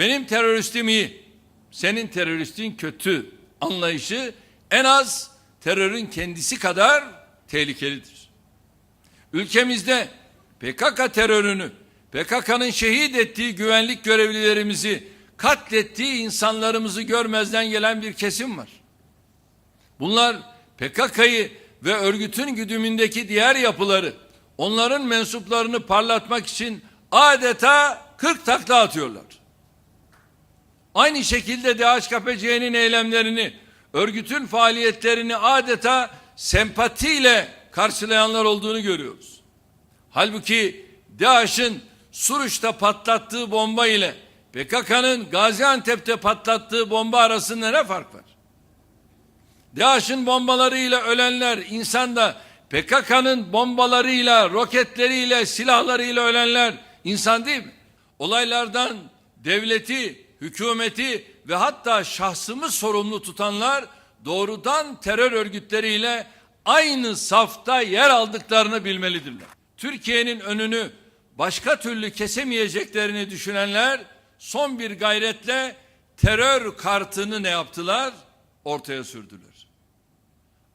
benim teröristim iyi, senin teröristin kötü anlayışı en az terörün kendisi kadar tehlikelidir. Ülkemizde PKK terörünü, PKK'nın şehit ettiği güvenlik görevlilerimizi, katlettiği insanlarımızı görmezden gelen bir kesim var. Bunlar PKK'yı ve örgütün güdümündeki diğer yapıları, onların mensuplarını parlatmak için adeta 40 takla atıyorlar. Aynı şekilde DHKPC'nin eylemlerini, örgütün faaliyetlerini adeta sempatiyle karşılayanlar olduğunu görüyoruz. Halbuki DAEŞ'in Suruç'ta patlattığı bomba ile PKK'nın Gaziantep'te patlattığı bomba arasında ne fark var? DAEŞ'in bombalarıyla ölenler insan da PKK'nın bombalarıyla, roketleriyle, silahlarıyla ölenler insan değil mi? Olaylardan devleti, hükümeti ve hatta şahsımı sorumlu tutanlar doğrudan terör örgütleriyle aynı safta yer aldıklarını bilmelidirler. Türkiye'nin önünü başka türlü kesemeyeceklerini düşünenler son bir gayretle terör kartını ne yaptılar? Ortaya sürdüler.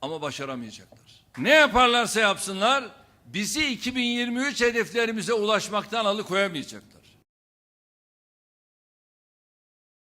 Ama başaramayacaklar. Ne yaparlarsa yapsınlar bizi 2023 hedeflerimize ulaşmaktan alıkoyamayacaklar.